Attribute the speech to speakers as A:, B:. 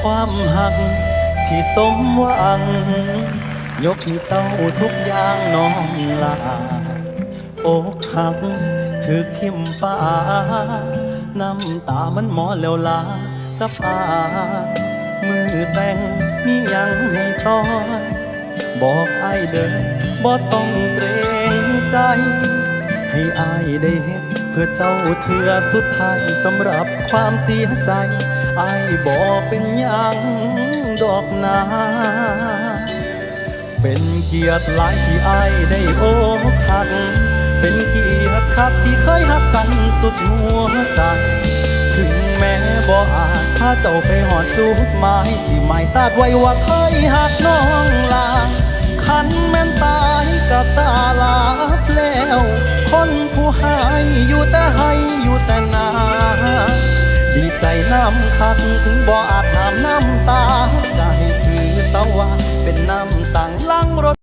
A: ความหัก ที่สมหวัง ยกให้เจ้าทุกอย่างน้องลาอกหักถึกทิมป่าน้ำตามันหมอแล้วลากับอามือแต่งมียังให้ซอย บอกไอายเด้อบ่ต้องเกรงใจ ให้อายได้เห็นเพื่อเจ้าเถื่อสุดท้ายสำหรับความเสียใจ ไอายบอกเป็นยังดอกนาเป็นเกียรติหลายที่ไอายได้โอกหัก เป็นเกียรติคักที่เคยหักกันสุดหัวใจ ถึงแม้บ่อาจพาเจ้าไปหอดจุดหมายสิหมายซาดไว้ว่าเคยหักน้องลาคันแม่นตายกับตาลาบแล้ว คนผู้ห้อยู่แต่ให้อยู่ำคักถึงบ่อาจถามน้ำตา